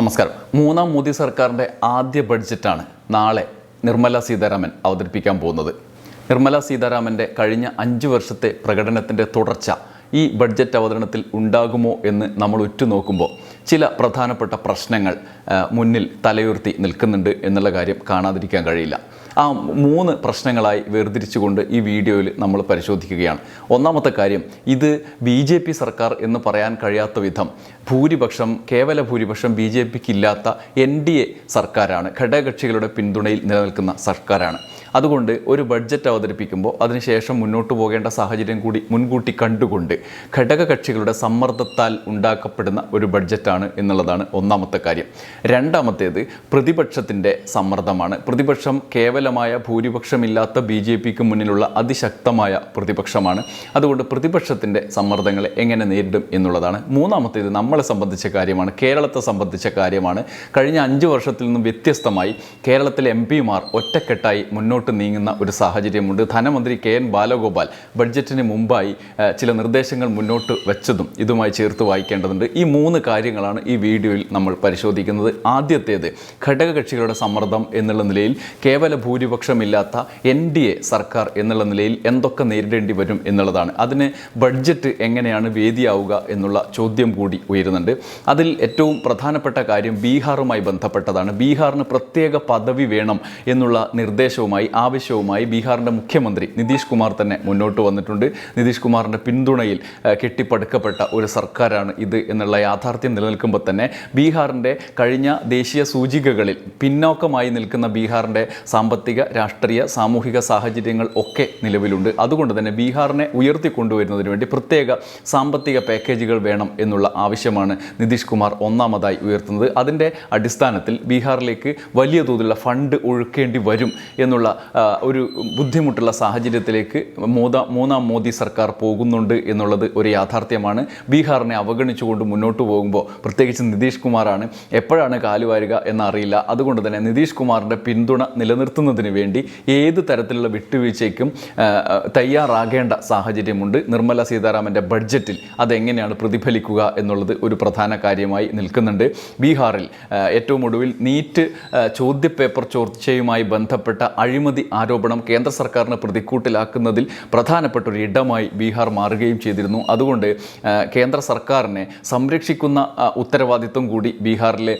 നമസ്കാരം. മൂന്നാം മോദി സർക്കാരിന്റെ ആദ്യ ബഡ്ജറ്റാണ് നാളെ നിർമ്മല സീതാരാമൻ അവതരിപ്പിക്കാൻ പോകുന്നത്. നിർമ്മല സീതാരാമന്റെ കഴിഞ്ഞ അഞ്ച് വർഷത്തെ പ്രകടനത്തിന്റെ തുടർച്ച ഈ ബഡ്ജറ്റ് അവതരണത്തിൽ ഉണ്ടാകുമോ എന്ന് നമ്മൾ ഉറ്റുനോക്കുമ്പോൾ ചില പ്രധാനപ്പെട്ട പ്രശ്നങ്ങൾ മുന്നിൽ തലയുയർത്തി നിൽക്കുന്നുണ്ട് എന്നുള്ള കാര്യം കാണാതിരിക്കാൻ കഴിയില്ല. ആ മൂന്ന് പ്രശ്നങ്ങളായി വേർതിരിച്ചുകൊണ്ട് ഈ വീഡിയോയിൽ നമ്മൾ പരിശോധിക്കുകയാണ്. ഒന്നാമത്തെ കാര്യം ഇത് ബി ജെ പി സർക്കാർ എന്ന് പറയാൻ കഴിയാത്ത വിധം ഭൂരിപക്ഷം കേവല ഭൂരിപക്ഷം ബി ജെ പിക്ക് ഇല്ലാത്ത എൻ ഡി എ സർക്കാരാണ്. ഘടകകക്ഷികളുടെ പിന്തുണയിൽ നിലനിൽക്കുന്ന സർക്കാരാണ്. അതുകൊണ്ട് ഒരു ബഡ്ജറ്റ് അവതരിപ്പിക്കുമ്പോൾ അതിനുശേഷം മുന്നോട്ട് പോകേണ്ട സാഹചര്യം കൂടി മുൻകൂട്ടി കണ്ടുകൊണ്ട് ഘടകകക്ഷികളുടെ സമ്മർദ്ദത്താൽ ഉണ്ടാക്കപ്പെടുന്ന ഒരു ബഡ്ജറ്റാണ് എന്നുള്ളതാണ് ഒന്നാമത്തെ കാര്യം. രണ്ടാമത്തേത് പ്രതിപക്ഷത്തിന്റെ സമ്മർദ്ദമാണ്. പ്രതിപക്ഷം കേവലമായ ഭൂരിപക്ഷമില്ലാത്ത ബി ജെ പിക്ക് മുന്നിലുള്ള അതിശക്തമായ പ്രതിപക്ഷമാണ്. അതുകൊണ്ട് പ്രതിപക്ഷത്തിന്റെ സമ്മർദ്ദങ്ങളെ എങ്ങനെ നേരിടും എന്നുള്ളതാണ് മൂന്നാമത്തേത് നമ്മളെ സംബന്ധിച്ച കാര്യമാണ്. കേരളത്തെ സംബന്ധിച്ച കാര്യമാണ്. കഴിഞ്ഞ അഞ്ച് വർഷത്തിൽ നിന്നും വ്യത്യസ്തമായി കേരളത്തിലെ എം പിമാർ ഒറ്റക്കെട്ടായി മുന്നോട്ട് നീങ്ങുന്ന ഒരു സാഹചര്യമുണ്ട്. ധനമന്ത്രി കെ എൻ ബാലഗോപാൽ ബഡ്ജറ്റിന് മുമ്പായി ചില നിർദ്ദേശങ്ങൾ മുന്നോട്ട് വെച്ചതും ഇതുമായി ചേർത്ത് വായിക്കേണ്ടതുണ്ട്. ഈ മൂന്ന് കാര്യങ്ങളാണ് ഈ വീഡിയോയിൽ നമ്മൾ പരിശോധിക്കുന്നത്. ആദ്യത്തേത് ഘടകകക്ഷികളുടെ സമ്മർദ്ദം എന്നുള്ള നിലയിൽ കേവല ഭൂരിപക്ഷമില്ലാത്ത എൻ ഡി എ സർക്കാർ എന്നുള്ള നിലയിൽ എന്തൊക്കെ നേരിടേണ്ടി വരും എന്നുള്ളതാണ്. അതിന് ബഡ്ജറ്റ് എങ്ങനെയാണ് വേദിയാവുക എന്നുള്ള ചോദ്യം കൂടി ഉയരുന്നുണ്ട്. അതിൽ ഏറ്റവും പ്രധാനപ്പെട്ട കാര്യം ബീഹാറുമായി ബന്ധപ്പെട്ടതാണ്. ബീഹാറിന് പ്രത്യേക പദവി വേണം എന്നുള്ള നിർദ്ദേശവുമായി ആവശ്യവുമായി ബീഹാറിന്റെ മുഖ്യമന്ത്രി നിതീഷ് കുമാർ തന്നെ മുന്നോട്ട് വന്നിട്ടുണ്ട്. നിതീഷ് കുമാറിന്റെ പിന്തുണയിൽ കെട്ടിപ്പടുക്കപ്പെട്ട ഒരു സർക്കാരാണ് ഇത് എന്നുള്ള യാഥാർത്ഥ്യം നിലനിൽക്കുമ്പോൾ തന്നെ ബീഹാറിന്റെ കഴിഞ്ഞ ദേശീയ സൂചികകളിൽ പിന്നോക്കമായി നിൽക്കുന്ന ബീഹാറിന്റെ സാമ്പത്തിക രാഷ്ട്രീയ സാമൂഹിക സാഹചര്യങ്ങൾ ഒക്കെ നിലവിലുണ്ട്. അതുകൊണ്ട് തന്നെ ബീഹാറിനെ ഉയർത്തിക്കൊണ്ടുവരുന്നതിന് വേണ്ടി പ്രത്യേക സാമ്പത്തിക പാക്കേജുകൾ വേണം എന്നുള്ള ആവശ്യമാണ് നിതീഷ് കുമാർ ഒന്നാമതായി ഉയർത്തുന്നത്. അതിന്റെ അടിസ്ഥാനത്തിൽ ബീഹാറിലേക്ക് വലിയ തോതിലുള്ള ഫണ്ട് ഒഴുക്കേണ്ടി വരും എന്നുള്ള ഒരു ബുദ്ധിമുട്ടുള്ള സാഹചര്യത്തിലേക്ക് മോദ മൂന്നാം മോദി സർക്കാർ പോകുന്നുണ്ട് എന്നുള്ളത് ഒരു യാഥാർത്ഥ്യമാണ്. ബീഹാറിനെ അവഗണിച്ചുകൊണ്ട് മുന്നോട്ട് പോകുമ്പോൾ പ്രത്യേകിച്ച് നിതീഷ് കുമാറാണ് എപ്പോഴാണ് കാലുവാരുക എന്നറിയില്ല. അതുകൊണ്ട് തന്നെ നിതീഷ് കുമാറിന്റെ പിന്തുണ നിലനിർത്തുന്നതിന് വേണ്ടി ഏത് തരത്തിലുള്ള വിട്ടുവീഴ്ചയ്ക്കും തയ്യാറാകേണ്ട സാഹചര്യമുണ്ട്. നിർമ്മല സീതാരാമന്റെ ബഡ്ജറ്റിൽ അതെങ്ങനെയാണ് പ്രതിഫലിക്കുക എന്നുള്ളത് ഒരു പ്രധാന കാര്യമായി നിൽക്കുന്നുണ്ട്. ബീഹാറിൽ ഏറ്റവും ഒടുവിൽ നീറ്റ് ചോദ്യപേപ്പർ ചോർച്ചയുമായി ബന്ധപ്പെട്ട അഴിമതി ആരോപണം കേന്ദ്ര സർക്കാരിനെ പ്രതിക്കൂട്ടിലാക്കുന്നതിൽ പ്രധാനപ്പെട്ട ഒരു ഇടമായി ബീഹാർ മാറുകയും ചെയ്തിരുന്നു. അതുകൊണ്ട് കേന്ദ്ര സർക്കാരിനെ സംരക്ഷിക്കുന്ന ഉത്തരവാദിത്വം കൂടി ബീഹാറിലെ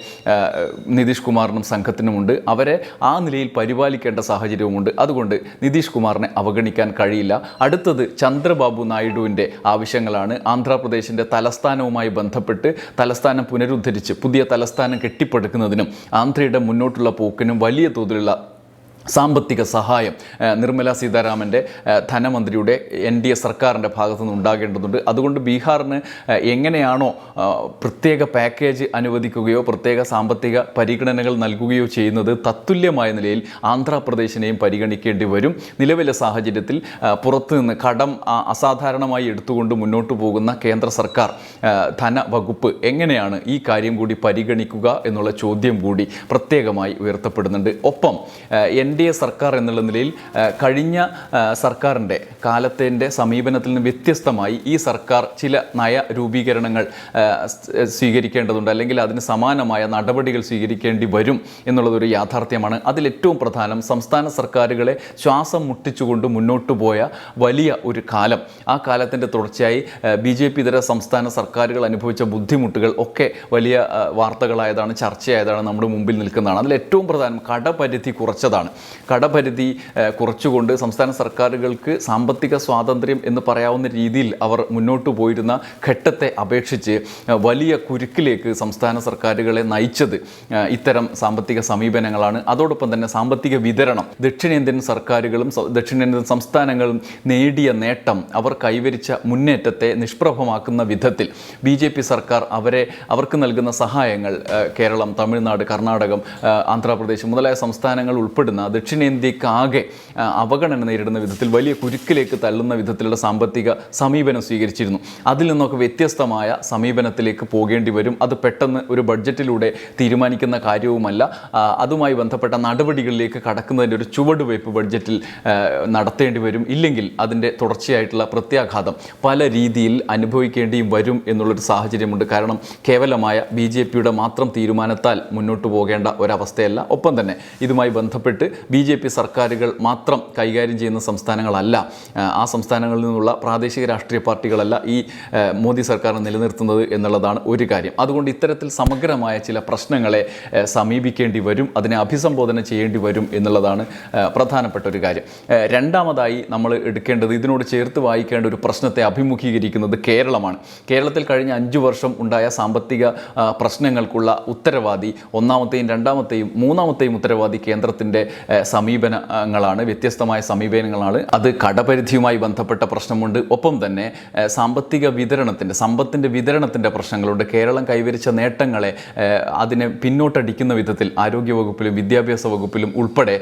നിതീഷ് കുമാറിനും സംഘത്തിനുമുണ്ട്. അവരെ ആ നിലയിൽ പരിപാലിക്കേണ്ട സാഹചര്യവുമുണ്ട്. അതുകൊണ്ട് നിതീഷ് കുമാറിനെ അവഗണിക്കാൻ കഴിയില്ല. അടുത്തത് ചന്ദ്രബാബു നായിഡുവിന്റെ ആവശ്യങ്ങളാണ്. ആന്ധ്രാപ്രദേശിന്റെ തലസ്ഥാനവുമായി ബന്ധപ്പെട്ട് തലസ്ഥാനം പുനരുദ്ധരിച്ച് പുതിയ തലസ്ഥാനം കെട്ടിപ്പടുക്കുന്നതിനും ആന്ധ്രയുടെ മുന്നോട്ടുള്ള പോക്കിനും വലിയ തോതിലുള്ള സാമ്പത്തിക സഹായം നിർമ്മല സീതാരാമന്റെ ധനമന്ത്രിയുടെ എൻ ഡി എ സർക്കാരിന്റെ ഭാഗത്തു നിന്ന് ഉണ്ടാകേണ്ടതുണ്ട്. അതുകൊണ്ട് ബീഹാറിന് എങ്ങനെയാണോ പ്രത്യേക പാക്കേജ് അനുവദിക്കുകയോ പ്രത്യേക സാമ്പത്തിക പരിഗണനകൾ നൽകുകയോ ചെയ്യുന്നത് തത്തുല്യമായ നിലയിൽ ആന്ധ്രാപ്രദേശിനെയും പരിഗണിക്കേണ്ടി വരും. നിലവിലെ സാഹചര്യത്തിൽ പുറത്തു നിന്ന് കടം അസാധാരണമായി എടുത്തുകൊണ്ട് മുന്നോട്ട് പോകുന്ന കേന്ദ്ര സർക്കാർ ധനവകുപ്പ് എങ്ങനെയാണ് ഈ കാര്യം കൂടി പരിഗണിക്കുക എന്നുള്ള ചോദ്യം കൂടി പ്രത്യേകമായി ഉയർത്തപ്പെടുന്നുണ്ട്. ഒപ്പം എൻ ഡി എ സർക്കാർ എന്നുള്ള നിലയിൽ കഴിഞ്ഞ സർക്കാരിന്റെ കാലത്തിന്റെ സമീപനത്തിൽ നിന്ന് വ്യത്യസ്തമായി ഈ സർക്കാർ ചില നയ രൂപീകരണങ്ങൾ സ്വീകരിക്കേണ്ടതുണ്ട്. അല്ലെങ്കിൽ അതിന് സമാനമായ നടപടികൾ സ്വീകരിക്കേണ്ടി വരും എന്നുള്ളതൊരു യാഥാർത്ഥ്യമാണ്. അതിലേറ്റവും പ്രധാനം സംസ്ഥാന സർക്കാരുകളെ ശ്വാസം മുട്ടിച്ചുകൊണ്ട് മുന്നോട്ട് പോയ വലിയ ഒരു കാലം. ആ കാലത്തിന്റെ തുടർച്ചയായി ബി ജെ പി ഇതര സംസ്ഥാന സർക്കാരുകൾ അനുഭവിച്ച ബുദ്ധിമുട്ടുകൾ ഒക്കെ വലിയ വാർത്തകളായതാണ് ചർച്ചയായതാണ് നമ്മുടെ മുമ്പിൽ നിൽക്കുന്നതാണ്. അതിൽ ഏറ്റവും പ്രധാനം കടപരിധി കുറച്ചതാണ്. കടപരിധി കുറച്ചുകൊണ്ട് സംസ്ഥാന സർക്കാരുകൾക്ക് സാമ്പത്തിക സ്വാതന്ത്ര്യം എന്ന് പറയാവുന്ന രീതിയിൽ അവർ മുന്നോട്ട് പോയിരുന്ന ഘട്ടത്തെ അപേക്ഷിച്ച് വലിയ കുരുക്കിലേക്ക് സംസ്ഥാന സർക്കാരുകളെ നയിച്ചത് ഇത്തരം സാമ്പത്തിക സമീപനങ്ങളാണ്. അതോടൊപ്പം തന്നെ സാമ്പത്തിക വിതരണം ദക്ഷിണേന്ത്യൻ സർക്കാരുകളും ദക്ഷിണേന്ത്യൻ സംസ്ഥാനങ്ങളും നേടിയ നേട്ടം അവർ കൈവരിച്ച മുന്നേറ്റത്തെ നിഷ്പ്രഭമാക്കുന്ന വിധത്തിൽ ബി ജെ പി സർക്കാർ അവരെ അവർക്ക് നൽകുന്ന സഹായങ്ങൾ കേരളം തമിഴ്നാട് കർണാടകം ആന്ധ്രാപ്രദേശ് മുതലായ സംസ്ഥാനങ്ങൾ ഉൾപ്പെടുന്ന ദക്ഷിണേന്ത്യക്ക് ആകെ അവഗണന നേരിടുന്ന വിധത്തിൽ വലിയ കുരുക്കിലേക്ക് തള്ളുന്ന വിധത്തിലുള്ള സാമ്പത്തിക സമീപനം സ്വീകരിച്ചിരുന്നു. അതിൽ നിന്നൊക്കെ വ്യത്യസ്തമായ സമീപനത്തിലേക്ക് പോകേണ്ടി വരും. അത് പെട്ടെന്ന് ഒരു ബഡ്ജറ്റിലൂടെ തീരുമാനിക്കുന്ന കാര്യവുമല്ല. അതുമായി ബന്ധപ്പെട്ട നടപടികളിലേക്ക് കടക്കുന്നതിന്റെ ഒരു ചുവടുവയ്പ് ബഡ്ജറ്റിൽ നടത്തേണ്ടി വരും. ഇല്ലെങ്കിൽ അതിന്റെ തുടർച്ചയായിട്ടുള്ള പ്രത്യാഘാതം പല രീതിയിൽ അനുഭവിക്കേണ്ടിയും വരും എന്നുള്ളൊരു സാഹചര്യമുണ്ട്. കാരണം കേവലമായ ബി ജെ പിയുടെ മാത്രം തീരുമാനത്താൽ മുന്നോട്ട് പോകേണ്ട ഒരവസ്ഥയല്ല. ഒപ്പം തന്നെ ഇതുമായി ബന്ധപ്പെട്ട് ബി ജെ പി സർക്കാരുകൾ മാത്രം കൈകാര്യം ചെയ്യുന്ന സംസ്ഥാനങ്ങളല്ല. ആ, സംസ്ഥാനങ്ങളിൽ നിന്നുള്ള പ്രാദേശിക രാഷ്ട്രീയ പാർട്ടികളല്ല ഈ മോദി സർക്കാർ നിലനിർത്തുന്നത് എന്നുള്ളതാണ് ഒരു കാര്യം. അതുകൊണ്ട് ഇത്തരത്തിൽ സമഗ്രമായ ചില പ്രശ്നങ്ങളെ സമീപിക്കേണ്ടി വരും അതിനെ അഭിസംബോധന ചെയ്യേണ്ടി വരും എന്നുള്ളതാണ് പ്രധാനപ്പെട്ട ഒരു കാര്യം. രണ്ടാമതായി നമ്മൾ എടുക്കേണ്ടത് ഇതിനോട് ചേർത്ത് വായിക്കേണ്ട ഒരു പ്രശ്നത്തെ അഭിമുഖീകരിക്കുന്നത് കേരളമാണ്. കേരളത്തിൽ കഴിഞ്ഞ അഞ്ചു വർഷം ഉണ്ടായ സാമ്പത്തിക പ്രശ്നങ്ങൾക്കുള്ള ഉത്തരവാദി ഒന്നാമത്തെയും രണ്ടാമത്തെയും മൂന്നാമത്തെയും ഉത്തരവാദി കേന്ദ്രത്തിന്റെ സമീപനങ്ങളാണ് വ്യത്യസ്തമായ സമീപനങ്ങളാണ്. അത് കടപരിധിയുമായി ബന്ധപ്പെട്ട പ്രശ്നമുണ്ട്. ഒപ്പം തന്നെ സാമ്പത്തിക വിതരണത്തിന്റെ സമ്പത്തിന്റെ വിതരണത്തിന്റെ പ്രശ്നങ്ങളുണ്ട്. കേരളം കൈവരിച്ച നേട്ടങ്ങളെ അതിനെ പിന്നോട്ടടിക്കുന്ന വിധത്തിൽ ആരോഗ്യ വകുപ്പിലും വിദ്യാഭ്യാസ വകുപ്പിലും ഉൾപ്പെടെ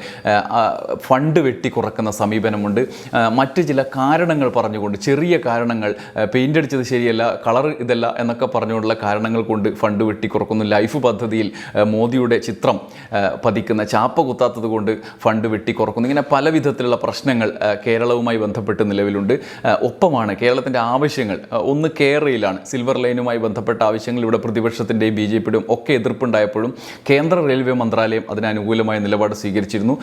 ഫണ്ട് വെട്ടിക്കുറക്കുന്ന സമീപനമുണ്ട്. മറ്റ് ചില കാരണങ്ങൾ പറഞ്ഞുകൊണ്ട് ചെറിയ കാരണങ്ങൾ പെയിന്റ് അടിച്ചത് ശരിയല്ല കളർ ഇതല്ല എന്നൊക്കെ പറഞ്ഞുകൊണ്ടുള്ള കാരണങ്ങൾ കൊണ്ട് ഫണ്ട് വെട്ടിക്കുറക്കുന്നു ലൈഫ് പദ്ധതിയിൽ മോദിയുടെ ചിത്രം പതിക്കുന്ന ചാപ്പ കുത്താത്തത് കൊണ്ട് ഫണ്ട് വെട്ടിക്കുറക്കുന്നു. ഇങ്ങനെ പല വിധത്തിലുള്ള പ്രശ്നങ്ങൾ കേരളവുമായി ബന്ധപ്പെട്ട് നിലവിലുണ്ട്. ഒപ്പമാണ് കേരളത്തിന്റെ ആവശ്യങ്ങൾ. ഒന്ന് കേരളയിലാണ്. സിൽവർ ലൈനുമായി ബന്ധപ്പെട്ട ആവശ്യങ്ങൾ ഇവിടെ പ്രതിപക്ഷത്തിന്റെയും ബി ജെ പിയുടെയും ഒക്കെ എതിർപ്പുണ്ടായപ്പോഴും കേന്ദ്ര റെയിൽവേ മന്ത്രാലയം അതിന് അനുകൂലമായ നിലപാട് സ്വീകരിച്ചിരുന്നു.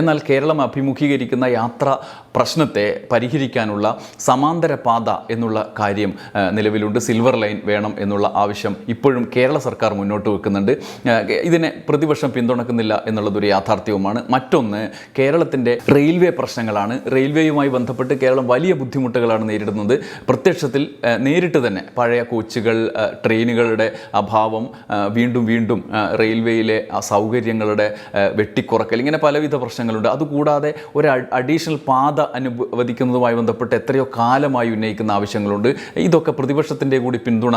എന്നാൽ കേരളം അഭിമുഖീകരിക്കുന്ന യാത്ര പ്രശ്നത്തെ പരിഹരിക്കാനുള്ള സമാന്തര പാത എന്നുള്ള കാര്യം നിലവിലുണ്ട്. സിൽവർ ലൈൻ വേണം എന്നുള്ള ആവശ്യം ഇപ്പോഴും കേരള സർക്കാർ മുന്നോട്ട് വെക്കുന്നുണ്ട്. ഇതിനെ പ്രതിപക്ഷം പിന്തുണക്കുന്നില്ല എന്നുള്ളതൊരു യാഥാർത്ഥ്യവുമാണ്. മറ്റൊന്ന് കേരളത്തിന്റെ റെയിൽവേ പ്രശ്നങ്ങളാണ്. റെയിൽവേയുമായി ബന്ധപ്പെട്ട് കേരളം വലിയ ബുദ്ധിമുട്ടുകളാണ് നേരിടുന്നത്. പ്രത്യക്ഷത്തിൽ നേരിട്ട് തന്നെ പഴയ കോച്ചുകൾ ട്രെയിനുകളുടെ അഭാവം വീണ്ടും വീണ്ടും റെയിൽവേയിലെ സൗകര്യങ്ങളുടെ വെട്ടിക്കുറക്കൽ ഇങ്ങനെ പലവിധ പ്രശ്നങ്ങളുണ്ട്. അതുകൂടാതെ ഒരു അഡീഷണൽ പാത അനുവദിക്കുന്നതുമായി ബന്ധപ്പെട്ട് എത്രയോ കാലമായി ഉന്നയിക്കുന്ന ആവശ്യങ്ങളുണ്ട്. ഇതൊക്കെ പ്രതിപക്ഷത്തിന്റെ കൂടി പിന്തുണ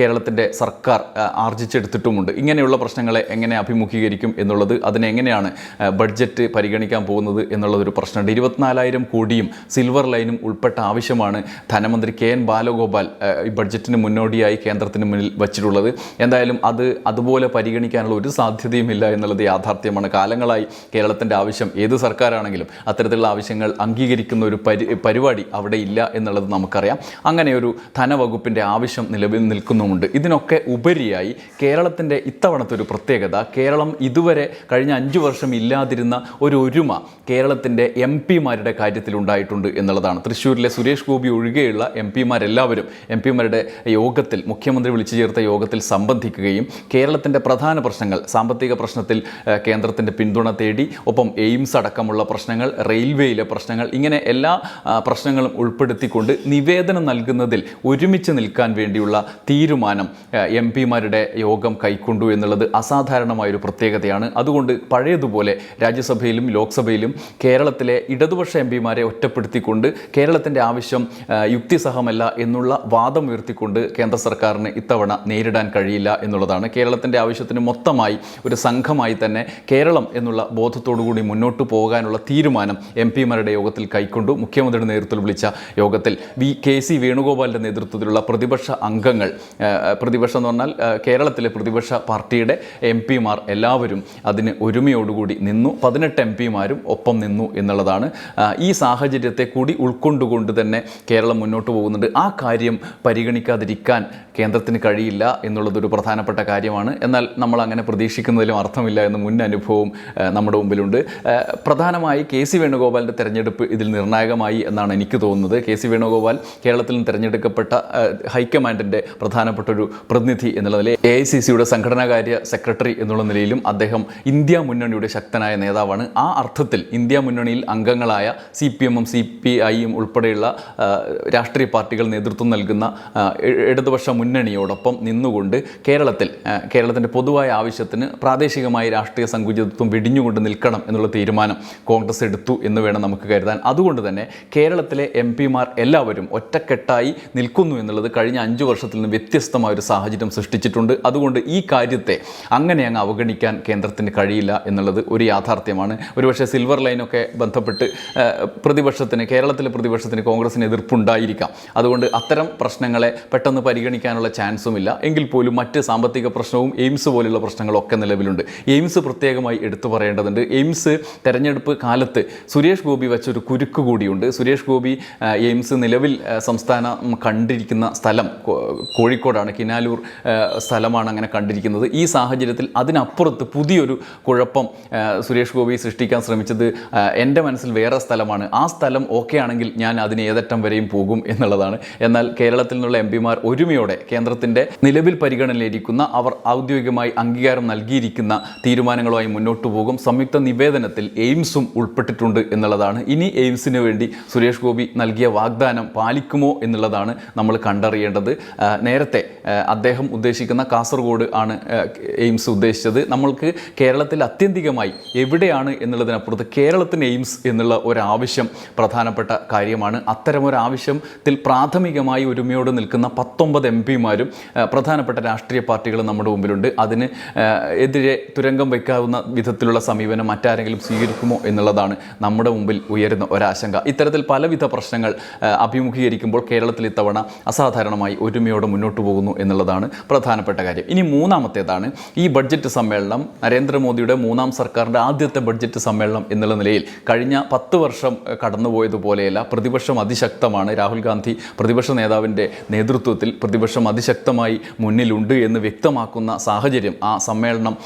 കേരളത്തിന്റെ സർക്കാർ ആർജിച്ചെടുത്തിട്ടുമുണ്ട്. ഇങ്ങനെയുള്ള പ്രശ്നങ്ങളെ എങ്ങനെ അഭിമുഖീകരിക്കും എന്നുള്ളത് അതിനെ എങ്ങനെയാണ് ആ, ബഡ്ജറ്റ് പരിഗണിക്കാൻ പോകുന്നത് എന്നുള്ളതൊരു പ്രശ്നമുണ്ട്. ഇരുപത്തിനാലായിരം കോടിയും സിൽവർ ലൈനും ഉൾപ്പെട്ട ആവശ്യമാണ് ധനമന്ത്രി കെ എൻ ബാലഗോപാൽ ഈ ബഡ്ജറ്റിന് മുന്നോടിയായി കേന്ദ്രത്തിന് മുന്നിൽ വച്ചിട്ടുള്ളത്. എന്തായാലും അത് അതുപോലെ പരിഗണിക്കാനുള്ള ഒരു സാധ്യതയുമില്ല എന്നുള്ളത് യാഥാർത്ഥ്യമാണ്. കാലങ്ങളായി കേരളത്തിന്റെ ആവശ്യം ഏത് സർക്കാരാണെങ്കിലും അത്തരത്തിലുള്ള ആവശ്യങ്ങൾ അംഗീകരിക്കുന്ന ഒരു പരി പരിപാടി അവിടെ ഇല്ല എന്നുള്ളത് നമുക്കറിയാം. അങ്ങനെ ഒരു ധനവകുപ്പിന്റെ ആവശ്യം നിലവിൽ നിൽക്കുന്നുമുണ്ട്. ഇതിനൊക്കെ ഉപരിയായി കേരളത്തിന്റെ ഇത്തവണത്തെ ഒരു പ്രത്യേകത കേരളം ഇതുവരെ കഴിഞ്ഞ അഞ്ചു വർഷം ഇല്ലാതിരുന്ന ഒരു ഒരുമ കേരളത്തിന്റെ എം പിമാരുടെ കാര്യത്തിൽ ഉണ്ടായിട്ടുണ്ട് എന്നുള്ളതാണ്. തൃശ്ശൂരിലെ സുരേഷ് ഗോപി ഒഴികെയുള്ള എം പിമാരെല്ലാവരും എം പിമാരുടെ യോഗത്തിൽ മുഖ്യമന്ത്രി വിളിച്ചു ചേർത്ത യോഗത്തിൽ സംബന്ധിക്കുകയും കേരളത്തിന്റെ പ്രധാന പ്രശ്നങ്ങൾ സാമ്പത്തിക പ്രശ്നത്തിൽ കേന്ദ്രത്തിന്റെ പിന്തുണ തേടി ഒപ്പം എയിംസ് അടക്കമുള്ള പ്രശ്നങ്ങൾ റെയിൽവേയിലെ പ്രശ്നങ്ങൾ ഇങ്ങനെ എല്ലാ പ്രശ്നങ്ങളും ഉൾപ്പെടുത്തിക്കൊണ്ട് നിവേദനം നൽകുന്നതിൽ ഒരുമിച്ച് നിൽക്കാൻ വേണ്ടിയുള്ള തീരുമാനം എം പിമാരുടെ യോഗം കൈക്കൊണ്ടു എന്നുള്ളത് അസാധാരണമായൊരു പ്രത്യേകതയാണ്. അതുകൊണ്ട് പഴയതുപോലെ രാജ്യസഭയിലും ലോക്സഭയിലും കേരളത്തിലെ ഇടതുപക്ഷ എം പിമാരെ ഒറ്റപ്പെടുത്തിക്കൊണ്ട് കേരളത്തിന്റെ ആവശ്യം യുക്തിസഹമല്ല എന്നുള്ള വാദം ഉയർത്തിക്കൊണ്ട് കേന്ദ്ര സർക്കാരിന് ഇത്തവണ നേരിടാൻ കഴിയില്ല എന്നുള്ളതാണ്. കേരളത്തിന്റെ ആവശ്യത്തിന് മൊത്തമായി ഒരു സംഘമായി തന്നെ കേരളം എന്നുള്ള ബോധത്തോടു കൂടി മുന്നോട്ട് പോകാനുള്ള തീരുമാനം എം പിമാരുടെ യോഗത്തിൽ കൈക്കൊണ്ടു മുഖ്യമന്ത്രിയുടെ നേതൃത്വത്തിൽ വിളിച്ച യോഗത്തിൽ വി കെ സി വേണുഗോപാലിന്റെ നേതൃത്വത്തിലുള്ള പ്രതിപക്ഷ അംഗങ്ങൾ പ്രതിപക്ഷം എന്ന് പറഞ്ഞാൽ കേരളത്തിലെ പ്രതിപക്ഷ പാർട്ടിയുടെ എം പിമാർ എല്ലാവരും അതിന് ഒരുമയോടുകൂടി നിന്നു. പതിനെട്ട് എം പിമാരും ഒപ്പം നിന്നു എന്നുള്ളതാണ്. ഈ സാഹചര്യത്തെ കൂടി ഉൾക്കൊണ്ടുകൊണ്ട് തന്നെ കേരളം മുന്നോട്ട് പോകുന്നുണ്ട്. ആ കാര്യം പരിഗണിക്കാതിരിക്കാൻ കേന്ദ്രത്തിന് കഴിയില്ല എന്നുള്ളതൊരു പ്രധാനപ്പെട്ട കാര്യമാണ്. എന്നാൽ നമ്മൾ അങ്ങനെ പ്രതീക്ഷിക്കുന്നതിലും അർത്ഥമില്ല എന്ന മുൻ അനുഭവം നമ്മുടെ മുമ്പിലുണ്ട്. പ്രധാനമായി കെ സി വേണുഗോപാലിന്റെ തെരഞ്ഞെടുപ്പ് ഇതിൽ നിർണായകമായി എന്നാണ് എനിക്ക് തോന്നുന്നത്. കെ സി വേണുഗോപാൽ കേരളത്തിൽ തിരഞ്ഞെടുക്കപ്പെട്ട ഹൈക്കമാൻഡിന്റെ പ്രധാനപ്പെട്ട ഒരു പ്രതിനിധി എന്നുള്ള നിലയിൽ എ ഐ സി സിയുടെ സംഘടനാകാര്യ സെക്രട്ടറി എന്നുള്ള നിലയിലും അദ്ദേഹം ഇന്ത്യ മുന്നണിയുടെ ശക്തനായ നേതാവാണ്. ആ അർത്ഥത്തിൽ ഇന്ത്യ മുന്നണിയിൽ അംഗങ്ങളായ സി പി എമ്മും സി പി ഐയും ഉൾപ്പെടെയുള്ള രാഷ്ട്രീയ പാർട്ടികൾ നേതൃത്വം നൽകുന്ന ഇടതുപക്ഷ മുന്നണിയോടൊപ്പം നിന്നുകൊണ്ട് കേരളത്തിൽ കേരളത്തിന്റെ പൊതുവായ ആവശ്യത്തിന് പ്രാദേശികമായി രാഷ്ട്രീയ സങ്കുചിതത്വം വെടിഞ്ഞുകൊണ്ട് നിൽക്കണം എന്നുള്ള തീരുമാനം കോൺഗ്രസ് എടുത്തു എന്ന് വേണം നമുക്ക് കരുതാൻ. അതുകൊണ്ട് തന്നെ കേരളത്തിലെ എം പിമാർ എല്ലാവരും ഒറ്റക്കെട്ടായി നിൽക്കുന്നു എന്നുള്ളത് കഴിഞ്ഞ അഞ്ച് വർഷത്തിൽ നിന്ന് വ്യത്യസ്തമായ ഒരു സാഹചര്യം സൃഷ്ടിച്ചിട്ടുണ്ട്. അതുകൊണ്ട് ഈ കാര്യത്തെ അങ്ങനെ അങ്ങ് അവഗണിക്കാൻ കേന്ദ്രത്തിന് കഴിയില്ല എന്നുള്ളത് ഒരു യാഥാർത്ഥ്യം യാഥാർത്ഥ്യമാണ്. ഒരുപക്ഷെ സിൽവർ ലൈനൊക്കെ ബന്ധപ്പെട്ട് പ്രതിപക്ഷത്തിന് കേരളത്തിലെ പ്രതിപക്ഷത്തിന് കോൺഗ്രസിന് എതിർപ്പുണ്ടായിരിക്കാം. അതുകൊണ്ട് അത്തരം പ്രശ്നങ്ങളെ പെട്ടെന്ന് പരിഗണിക്കാനുള്ള ചാൻസുമില്ല. എങ്കിൽ പോലും മറ്റ് സാമ്പത്തിക പ്രശ്നവും എയിംസ് പോലുള്ള പ്രശ്നങ്ങളൊക്കെ നിലവിലുണ്ട്. എയിംസ് പ്രത്യേകമായി എടുത്തു പറയേണ്ടതുണ്ട്. എയിംസ് തെരഞ്ഞെടുപ്പ് കാലത്ത് സുരേഷ് ഗോപി വെച്ചൊരു കുരുക്ക് കൂടിയുണ്ട്. സുരേഷ് ഗോപി എയിംസ് നിലവിൽ സംസ്ഥാന കണ്ടിരിക്കുന്ന സ്ഥലം കോഴിക്കോടാണ് കിനാലൂർ സ്ഥലമാണ് അങ്ങനെ കണ്ടിരിക്കുന്നത്. ഈ സാഹചര്യത്തിൽ അതിനപ്പുറത്ത് പുതിയൊരു കുഴപ്പം ആ, സുരേഷ് ഗോപി സൃഷ്ടിക്കാൻ ശ്രമിച്ചത് എന്റെ മനസ്സിൽ വേറെ സ്ഥലമാണ്. ആ സ്ഥലം ഓക്കെ ആണെങ്കിൽ ഞാൻ അതിന് ഏതറ്റം വരെയും പോകും എന്നുള്ളതാണ്. എന്നാൽ കേരളത്തിൽ നിന്നുള്ള എം പിമാർ ഒരുമയോടെ കേന്ദ്രത്തിന്റെ നിലവിൽ പരിഗണനയിലിരിക്കുന്ന അവർ ഔദ്യോഗികമായി അംഗീകാരം നൽകിയിരിക്കുന്ന തീരുമാനങ്ങളുമായി മുന്നോട്ട് പോകും. സംയുക്ത നിവേദനത്തിൽ എയിംസും ഉൾപ്പെട്ടിട്ടുണ്ട് എന്നുള്ളതാണ്. ഇനി എയിംസിന് വേണ്ടി സുരേഷ് ഗോപി നൽകിയ വാഗ്ദാനം പാലിക്കുമോ എന്നുള്ളതാണ് നമ്മൾ കണ്ടറിയേണ്ടത്. നേരത്തെ അദ്ദേഹം ഉദ്ദേശിക്കുന്ന കാസർഗോഡ് ആണ് എയിംസ് ഉദ്ദേശിച്ചത്. നമ്മൾക്ക് കേരളത്തിൽ അത്യന്തികമായി എവിടെയാണ് എന്നുള്ളതിനപ്പുറത്ത് കേരളത്തിന് എയിംസ് എന്നുള്ള ഒരാവശ്യം പ്രധാനപ്പെട്ട കാര്യമാണ്. അത്തരമൊരു ആവശ്യത്തിൽ പ്രാഥമികമായി ഒരുമയോട് നിൽക്കുന്ന പത്തൊമ്പത് എം പിമാരും പ്രധാനപ്പെട്ട രാഷ്ട്രീയ പാർട്ടികളും നമ്മുടെ മുമ്പിലുണ്ട്. അതിന് എതിരെ തുരങ്കം വയ്ക്കാവുന്ന വിധത്തിലുള്ള സമീപനം മറ്റാരെങ്കിലും സ്വീകരിക്കുമോ എന്നുള്ളതാണ് നമ്മുടെ മുമ്പിൽ ഉയരുന്ന ഒരാശങ്ക. ഇത്തരത്തിൽ പലവിധ പ്രശ്നങ്ങൾ അഭിമുഖീകരിക്കുമ്പോൾ കേരളത്തിൽ ഇത്തവണ അസാധാരണമായി ഒരുമയോടെ മുന്നോട്ട് പോകുന്നു എന്നുള്ളതാണ് പ്രധാനപ്പെട്ട കാര്യം. ഇനി മൂന്നാമത്തേതാണ് ഈ ബഡ്ജറ്റ് സമ്മേളനം നരേന്ദ്രമോദിയുടെ മൂന്നാം സർക്കാരിന്റെ ആദ്യത്തെ ബഡ്ജറ്റ് സമ്മേളനം എന്നുള്ള നിലയിൽ കഴിഞ്ഞ പത്ത് വർഷം കടന്നുപോയതുപോലെയല്ല പ്രതിപക്ഷം അതിശക്തമാണ്. രാഹുൽ ഗാന്ധി പ്രതിപക്ഷ നേതാവിന്റെ നേതൃത്വത്തിൽ പ്രതിപക്ഷം അതിശക്തമായി മുന്നിലുണ്ട് എന്ന് വ്യക്തമാക്കുന്ന സാഹചര്യം ആ സമ്മേളനം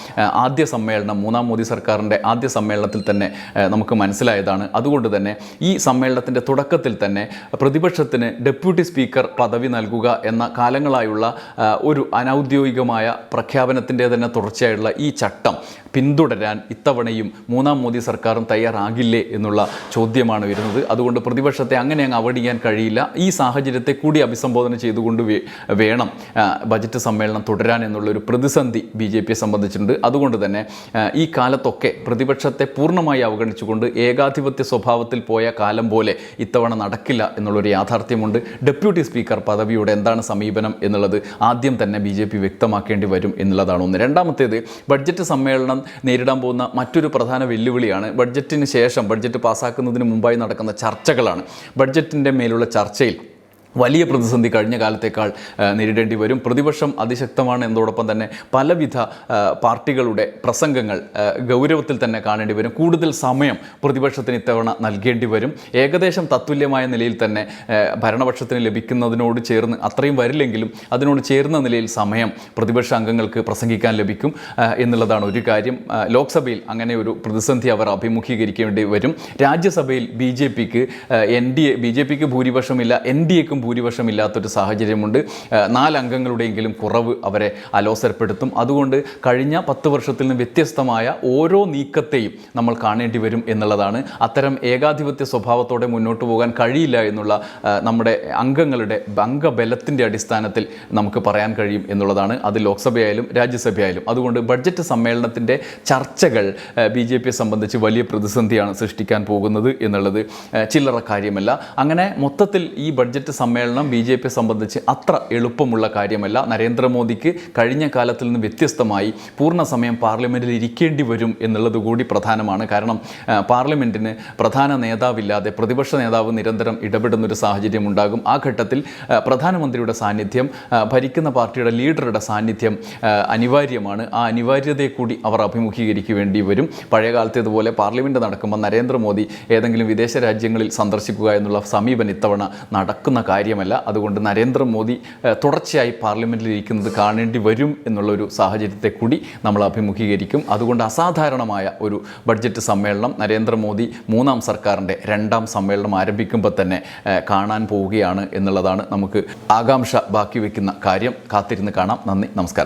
ആദ്യ സമ്മേളനം മൂന്നാം മോദി സർക്കാരിന്റെ ആദ്യ സമ്മേളനത്തിൽ തന്നെ നമുക്ക് മനസ്സിലായതാണ്. അതുകൊണ്ട് തന്നെ ഈ സമ്മേളനത്തിന്റെ തുടക്കത്തിൽ തന്നെ പ്രതിപക്ഷത്തിന് ഡെപ്യൂട്ടി സ്പീക്കർ പദവി നൽകുക എന്ന കാലങ്ങളായുള്ള ഒരു അനൗദ്യോഗികമായ പ്രഖ്യാപനത്തിന്റെ തന്നെ തുടർച്ചയായുള്ള ഈ ചട്ടം പിന്തുടരാൻ ഇത്തവണയും മൂന്നാം മോദി സർക്കാരും തയ്യാറാകില്ലേ എന്നുള്ള ചോദ്യമാണ് വരുന്നത്. അതുകൊണ്ട് പ്രതിപക്ഷത്തെ അങ്ങനെ അങ്ങ് അവഗണിക്കാൻ കഴിയില്ല. ഈ സാഹചര്യത്തെ കൂടി അഭിസംബോധന ചെയ്തുകൊണ്ട് വേണം ബജറ്റ് സമ്മേളനം തുടരാൻ എന്നുള്ളൊരു പ്രതിസന്ധി ബി ജെ പിയെ സംബന്ധിച്ചിട്ടുണ്ട്. അതുകൊണ്ട് തന്നെ ഈ കാലത്തൊക്കെ പ്രതിപക്ഷത്തെ പൂർണമായി അവഗണിച്ചുകൊണ്ട് ഏകാധിപത്യ സ്വഭാവത്തിൽ പോയ കാലം പോലെ ഇത്തവണ നടക്കില്ല എന്നുള്ളൊരു യാഥാർത്ഥ്യമുണ്ട്. ഡെപ്യൂട്ടി സ്പീക്കർ പദവിയുടെ എന്താണ് സമീപനം എന്നുള്ളത് ആദ്യം തന്നെ ബി വ്യക്തമാക്കേണ്ടി വരും എന്നുള്ളതാണ് ഒന്ന്. രണ്ടാമത്തേത് ബഡ്ജറ്റ് സമ്മേളനം നേരിടാൻ പോകുന്ന മറ്റൊരു പ്രധാന വെല്ലുവിളിയാണ്. ബഡ്ജറ്റിന് ശേഷം ബഡ്ജറ്റ് പാസ്സാക്കുന്നതിന് മുമ്പായി നടക്കുന്ന ചർച്ചകളാണ്. ബഡ്ജറ്റിന്റെ മേലുള്ള ചർച്ചയിൽ വലിയ പ്രതിസന്ധി കഴിഞ്ഞ കാലത്തേക്കാൾ നേരിടേണ്ടി വരും. പ്രതിപക്ഷം അതിശക്തമാണ് എന്നതോടൊപ്പം തന്നെ പലവിധ പാർട്ടികളുടെ പ്രസംഗങ്ങൾ ഗൗരവത്തിൽ തന്നെ കാണേണ്ടി വരും. കൂടുതൽ സമയം പ്രതിപക്ഷത്തിന് ഇത്തവണ നൽകേണ്ടി വരും. ഏകദേശം തത്തുല്യമായ നിലയിൽ തന്നെ ഭരണപക്ഷത്തിന് ലഭിക്കുന്നതിനോട് ചേർന്ന് അത്രയും വരില്ലെങ്കിലും അതിനോട് ചേർന്ന നിലയിൽ സമയം പ്രതിപക്ഷ അംഗങ്ങൾക്ക് പ്രസംഗിക്കാൻ ലഭിക്കും എന്നുള്ളതാണ് ഒരു കാര്യം. ലോക്സഭയിൽ അങ്ങനെ ഒരു പ്രതിസന്ധി അവർ അഭിമുഖീകരിക്കേണ്ടി വരും. രാജ്യസഭയിൽ B J pick N D A B J പിക്ക് ഭൂരിപക്ഷമില്ല. എൻ ഡി എക്കും ഭൂരിപക്ഷമില്ലാത്തൊരു സാഹചര്യമുണ്ട്. ഇല്ലാത്തൊരു നാല് അംഗങ്ങളുടെയെങ്കിലും കുറവ് അവരെ അലോസരപ്പെടുത്തും. അതുകൊണ്ട് കഴിഞ്ഞ പത്ത് വർഷത്തിൽ നിന്ന് വ്യത്യസ്തമായ ഓരോ നീക്കത്തെയും നമ്മൾ കാണേണ്ടി വരും എന്നുള്ളതാണ്. അത്തരം ഏകാധിപത്യ സ്വഭാവത്തോടെ മുന്നോട്ട് പോകാൻ കഴിയില്ല എന്നുള്ള നമ്മുടെ അംഗങ്ങളുടെ അംഗബലത്തിന്റെ അടിസ്ഥാനത്തിൽ നമുക്ക് പറയാൻ കഴിയും എന്നുള്ളതാണ്. അത് ലോക്സഭയായാലും രാജ്യസഭയായാലും. അതുകൊണ്ട് ബഡ്ജറ്റ് സമ്മേളനത്തിന്റെ ചർച്ചകൾ ബി ജെ പിയെ സംബന്ധിച്ച് വലിയ പ്രതിസന്ധിയാണ് സൃഷ്ടിക്കാൻ പോകുന്നത് എന്നുള്ളത് ചില്ലറ കാര്യമല്ല. അങ്ങനെ മൊത്തത്തിൽ ഈ ബഡ്ജറ്റ് സമ്മേളനം ബി ജെ പിയെ സംബന്ധിച്ച് അത്ര എളുപ്പമുള്ള കാര്യമല്ല. നരേന്ദ്രമോദിക്ക് കഴിഞ്ഞ കാലത്തിൽ നിന്ന് വ്യത്യസ്തമായി പൂർണ സമയം പാർലമെന്റിൽ ഇരിക്കേണ്ടി വരും എന്നുള്ളത് കൂടി പ്രധാനമാണ്. കാരണം പാർലമെന്റിന് പ്രധാന നേതാവില്ലാതെ പ്രതിപക്ഷ നേതാവ് നിരന്തരം ഇടപെടുന്ന ഒരു സാഹചര്യം ഉണ്ടാകും. ആ ഘട്ടത്തിൽ പ്രധാനമന്ത്രിയുടെ സാന്നിധ്യം ഭരിക്കുന്ന പാർട്ടിയുടെ ലീഡറുടെ സാന്നിധ്യം അനിവാര്യമാണ്. ആ അനിവാര്യതയെ കൂടി അവർ അഭിമുഖീകരിക്കേണ്ടി വരും. പഴയ കാലത്തേതുപോലെ പാർലമെന്റ് നടക്കുമ്പോൾ നരേന്ദ്രമോദി ഏതെങ്കിലും വിദേശ രാജ്യങ്ങളിൽ സന്ദർശിക്കുക എന്നുള്ള സമീപനം ഇത്തവണ നടക്കുന്ന കാര്യമല്ല. അതുകൊണ്ട് നരേന്ദ്രമോദി തുടർച്ചയായി പാർലമെന്റിൽ ഇരിക്കുന്നത് കാണേണ്ടി വരും എന്നുള്ളൊരു സാഹചര്യത്തെ കൂടി നമ്മൾ അഭിമുഖീകരിക്കും. അതുകൊണ്ട് അസാധാരണമായ ഒരു ബഡ്ജറ്റ് സമ്മേളനം നരേന്ദ്രമോദി മൂന്നാം സർക്കാരിന്റെ രണ്ടാം സമ്മേളനം ആരംഭിക്കുമ്പോൾ തന്നെ കാണാൻ പോവുകയാണ് എന്നുള്ളതാണ് നമുക്ക് ആകാംക്ഷ ബാക്കി വയ്ക്കുന്ന കാര്യം. കാത്തിരുന്ന് കാണാം. നന്ദി നമസ്കാരം.